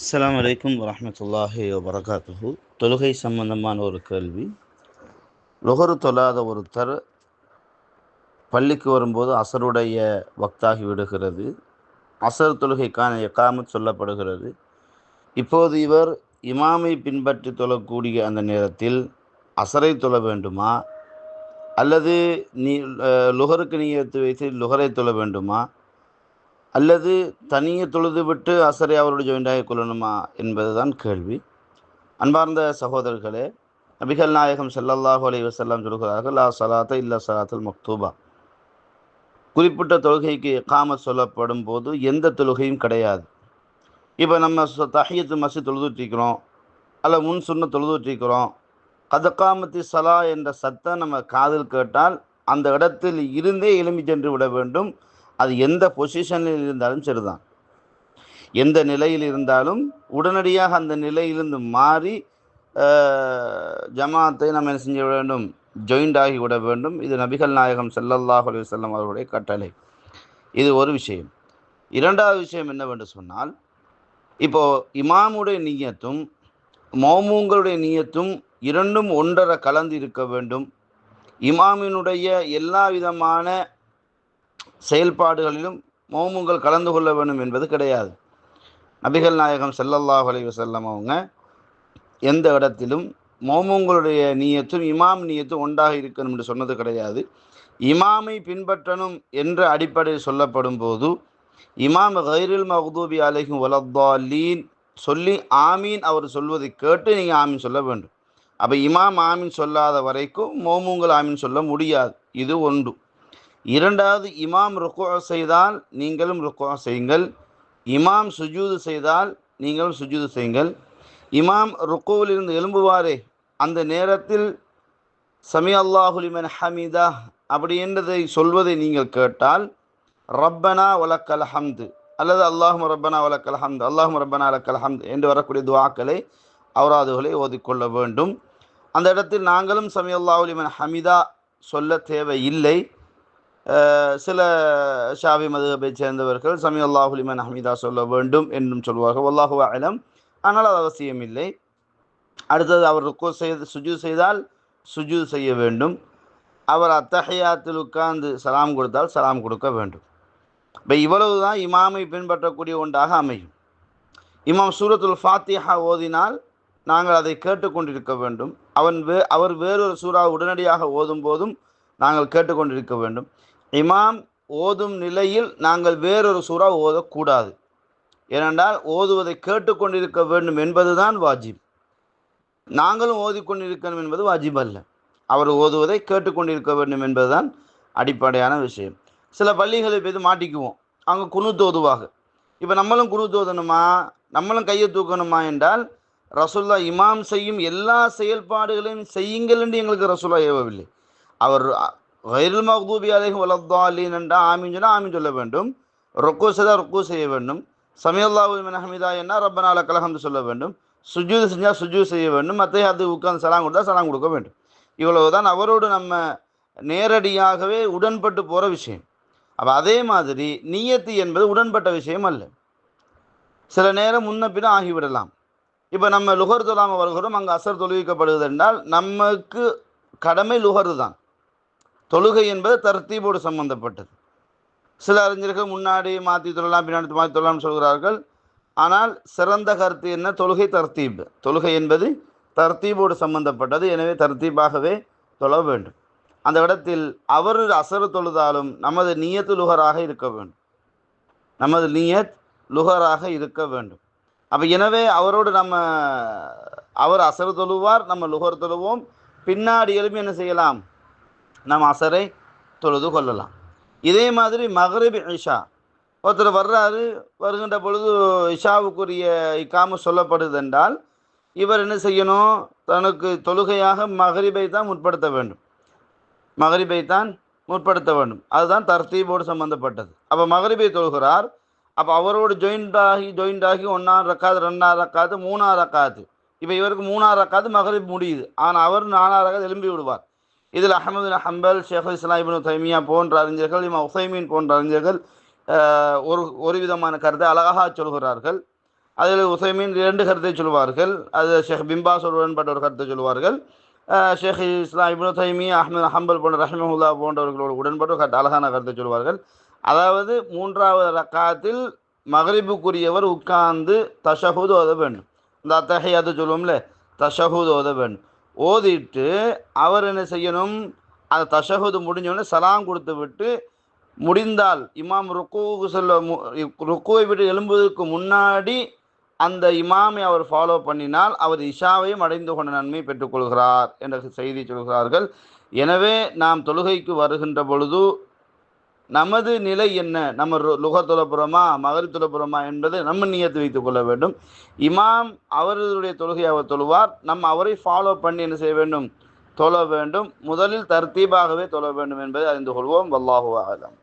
அஸ்லாம் வலைக்கம் வரமத்துல்லாஹி வரகாத்துஹு தொழுகை சம்பந்தமான ஒரு கேள்வி. லுகரு தொழாத ஒருத்தர் பள்ளிக்கு வரும்போது அசருடைய வக்தாகி விடுகிறது. அசர் தொழுகைக்கான எக்காமத் சொல்லப்படுகிறது. இப்போது இவர் இமாமை பின்பற்றி தொழக்கூடிய அந்த நேரத்தில் அசரை தொழ வேண்டுமா? அல்லது நீ லுகருக்கு லுகருக்கு நீயத்து வைத்து லுகரை தொழ வேண்டுமா? அல்லது தனியே தொழுது விட்டு அசரை அவரோடு ஜாயிண்டாக கொள்ளணுமா என்பதுதான் கேள்வி. அன்பார்ந்த சகோதரர்களே நபிகள் நாயகம் செல்லல்லாஹு அலி வசல்லாம் சொல்கிறார்கள் லா சலாத்த இல்லா சலாத்தல் மக்தூபா. குறிப்பிட்ட தொழுகைக்கு காமத் சொல்லப்படும் போது எந்த தொழுகையும் கிடையாது. இப்போ நம்ம தஹியத்து மசி தொழுதுட்டிருக்கிறோம் அல்ல முன் சுண்ண தொழுதுட்டிருக்கிறோம் கதக்காமத்தி சலா என்ற சத்தம் நம்ம காதில் கேட்டால் அந்த இடத்தில் இருந்தே எழும்பி சென்று விட வேண்டும். அது எந்த பொசிஷனில் இருந்தாலும் சரிதான். எந்த நிலையில் இருந்தாலும் உடனடியாக அந்த நிலையிலிருந்து மாறி ஜமாத்தை நம்ம என்ன செஞ்ச வேண்டும்? ஜாயிண்ட் ஆகிவிட வேண்டும். இது நபிகள் நாயகம் செல்லல்லாஹ் அலி செல்லம் அவர்களுடைய கட்டளை. இது ஒரு விஷயம். இரண்டாவது விஷயம் என்னவென்று சொன்னால் இப்போ இமாமுடைய நீயத்தும் மௌமூங்களுடைய நீயத்தும் இரண்டும் ஒன்றரை கலந்து இருக்க வேண்டும். இமாமினுடைய எல்லா விதமான செயல்பாடுகளிலும் மோமுங்கள் கலந்து கொள்ள வேண்டும் என்பது கிடையாது. நபிகள் நாயகம் செல்லல்லாஹ் அலைஹி அவங்க எந்த இடத்திலும் மோமுங்களுடைய நீயத்தும் இமாம் நீயத்தும் ஒன்றாக இருக்கணும் என்று சொன்னது கிடையாது. இமாமை பின்பற்றணும் என்ற அடிப்படையில் சொல்லப்படும் போது இமாம் கைரில் மஹதூபி அலைஹும் வலத்தாலீன் சொல்லி ஆமீன் அவர் சொல்வதை கேட்டு நீங்கள் ஆமீன் சொல்ல வேண்டும். அப்போ இமாம் ஆமீன் சொல்லாத வரைக்கும் மோமுங்கள் ஆமீன் சொல்ல முடியாது. இது ஒன்று. இரண்டாவது இமாம் ருக்கோ செய்தால் நீங்களும் ருக்கோ செய்யுங்கள். இமாம் சுஜூது செய்தால் நீங்களும் சுஜூது செய்யுங்கள். இமாம் ருக்கோவிலிருந்து எழும்புவாரே அந்த நேரத்தில் சமி அல்லாஹுலிமன் ஹமீதா அப்படி என்றதை சொல்வதை நீங்கள் கேட்டால் ரப்பனா வலக்கல் ஹம்து அல்லது அல்லாஹும் ரப்பனா வலக்கல் ஹம்து அல்லாஹும் ரப்பனா அலக்கல் ஹம்து என்று வரக்கூடிய துவாக்களை அவராதுகளை ஓதிக்கொள்ள வேண்டும். அந்த இடத்தில் நாங்களும் சமி அல்லாஹுலிமன் ஹமீதா சொல்ல தேவையில்லை. இல்லை சில ஷாவி மதுகபை சேர்ந்தவர்கள் சமி அல்லாஹுலிமன் ஹமீதா சொல்ல வேண்டும் என்றும் சொல்வார்கள். அல்லாஹு அலம் ஆனால் அது அவசியம் இல்லை. அடுத்தது அவர் ருக்கோ செய்து சுஜு செய்தால் சுஜு செய்ய வேண்டும். அவர் அத்தகையாத்தில் உட்கார்ந்து சலாம் கொடுத்தால் சலாம் கொடுக்க வேண்டும். இப்போ இவ்வளவு தான் இமாமை பின்பற்றக்கூடிய ஒன்றாக அமையும். இமாம் சூரத்துல் ஃபாத்திஹா ஓதினால் நாங்கள் அதை கேட்டுக்கொண்டிருக்க வேண்டும். அவன் வே அவர் வேறொரு சூறா உடனடியாக ஓதும் போதும் நாங்கள் கேட்டுக்கொண்டிருக்க வேண்டும். இமாம் ஓதும் நிலையில் நாங்கள் வேறொரு சூறா ஓதக்கூடாது. ஏனென்றால் ஓதுவதை கேட்டுக்கொண்டிருக்க வேண்டும் என்பதுதான் வாஜிப். நாங்களும் ஓதிக்கொண்டிருக்கணும் என்பது வாஜிப் அல்ல. அவர் ஓதுவதை கேட்டுக்கொண்டிருக்க வேண்டும் என்பதுதான் அடிப்படையான விஷயம். சில பள்ளிகளை போய் மாட்டிக்குவோம். அங்கே குணுத்து ஓதுவாங்க இப்போ நம்மளும் குணுத்து ஓதணுமா நம்மளும் கையை தூக்கணுமா என்றால் ரசுல்லா இமாம் செய்யும் எல்லா செயல்பாடுகளையும் செய்யுங்கள் என்று எங்களுக்கு ரசுல்லா ஏவவில்லை. அவர் வயல் மஹ்தூபி அலைஹி வலத்தாலின் என்றால் ஆமீன் சொன்னால் ஆமீன் சொல்ல வேண்டும் ரொக்கு செய்தால் ரொக்கு செய்ய வேண்டும் சமியல்லாஹு மின் ஹமிதா என்ன ரப்பனால கலஹம்னு சொல்ல வேண்டும் சுஜூது செஞ்சால் சுஜூ செய்ய வேண்டும் மற்ற அது உட்கார்ந்து சலாம் கொடுத்தா சலாம் கொடுக்க வேண்டும். இவ்வளவுதான் அவரோடு நம்ம நேரடியாகவே உடன்பட்டு போகிற விஷயம். அப்போ அதே மாதிரி நியத்து என்பது உடன்பட்ட விஷயம் அல்ல. சில நேரம் முன்ன பின்ன ஆகிவிடலாம். இப்போ நம்ம லுகர் தொழாமல் வருகிறோம் அங்கே அசர் தொழுவிக்கப்படுவது என்றால் நமக்கு கடமை லுகர் தான் தொழுகை என்பது தர்த்தீபோடு சம்பந்தப்பட்டது. சில அறிஞர்கள் முன்னாடி மாற்றி தொழலாம் பின்னாடி மாற்றி தொழலாம்னு சொல்கிறார்கள். ஆனால் சிறந்த கருத்து என்ன? தொழுகை தர்த்தீப். தொழுகை என்பது தர்த்தீபோடு சம்பந்தப்பட்டது. எனவே தர்த்தீபாகவே தொழ வேண்டும். அந்த இடத்தில் அவர் அசர் தொழுதாலும் நமது நீயத்து லுகராக இருக்க வேண்டும். நமது நீயத் லுகராக இருக்க வேண்டும். அப்போ எனவே அவரோடு நம்ம அவர் அசர் தொழுவார் நம்ம லுகர் தொழுவோம். பின்னாடி எழுப்பி என்ன செய்யலாம்? நம்ம அசரை தொழுது கொள்ளலாம். இதே மாதிரி மகரிப் இஷா. ஒருத்தர் வர்றாரு வருகின்ற பொழுது இஷாவுக்குரிய இக்காம சொல்லப்படுது என்றால் இவர் என்ன செய்யணும்? தனக்கு தொழுகையாக மகரிபை தான் முற்படுத்த வேண்டும். மகரிபை தான் முற்படுத்த வேண்டும். அதுதான் தர்த்தீபோடு சம்பந்தப்பட்டது. அப்போ மகரிபை தொழுகிறார். அப்போ அவரோடு ஜாயிண்ட் ஆகி ஜாயிண்ட் ஆகி ஒன்றாம் ரக்காது ரெண்டாம் ரக்காது மூணாம் ரக்காது. இப்போ இவருக்கு மூணாம் ரக்காது மகரிப் முடியுது. ஆனால் அவர் நாலாம் ரக்காது எழும்பி விடுவார். இதில் அஹமது ஹம்பல் ஷேக் இஸ்லாம் இப்னு தைமியா போன்ற அறிஞர்கள் இமா உசைமீன் போன்ற அறிஞர்கள் ஒரு ஒரு விதமான கருத்தை அழகாக சொல்கிறார்கள். அதில் உசைமீன் இரண்டு கருத்தை சொல்வார்கள். அது ஷேக் பிம்பாஸ் உடன்பட்ட ஒரு கருத்தை சொல்வார்கள். ஷேக் இஸ்லாம் இப்னு தைமி ஹம்பல் போன்ற ரஹ்மஹுல்லா போன்றவர்களோடு உடன்பட்டு ஒரு கருத்து அழகான கருத்தை சொல்வார்கள். அதாவது மூன்றாவது ரக்காத்தில் மகரிபுக்குரியவர் உட்கார்ந்து தஷஹூத் ஓத வேண்டும். இந்த அது சொல்லுவோம்ல தஷஹூத் ஓத வேண்டும். ஓதிட்டு அவர் என்ன செய்யணும்? அந்த தஷஹூத் முடிஞ்சோடனே சலாம் கொடுத்து விட்டு முடிந்தால் இமாம் ருக்குவுக்கு செல்ல மு- ருக்குவை விட்டு எழும்புவதற்கு முன்னாடி அந்த இமாமை அவர் ஃபாலோ பண்ணினால் அவர் இஷாவையும் அடைந்து கொண்ட நன்மை பெற்றுக்கொள்கிறார் என்ற செய்தி சொல்கிறார்கள். எனவே நாம் தொழுகைக்கு வருகின்ற பொழுது நமது நிலை என்ன? நம்ம ரு- லுக தொழப்புறமா மகரி தொழப்புறமா என்பதை நம்ம நியத்து வைத்துக் கொள்ள வேண்டும். இமாம் அவர்களுடைய தொழுகை அவர் தொழுவார். நம்ம அவரை ஃபாலோ பண்ணி என்ன செய்ய வேண்டும்? தொழ வேண்டும். முதலில் தர்த்தீபாகவே தொழ வேண்டும் என்பதை அறிந்து கொள்வோம். வல்லாஹு ஆலம்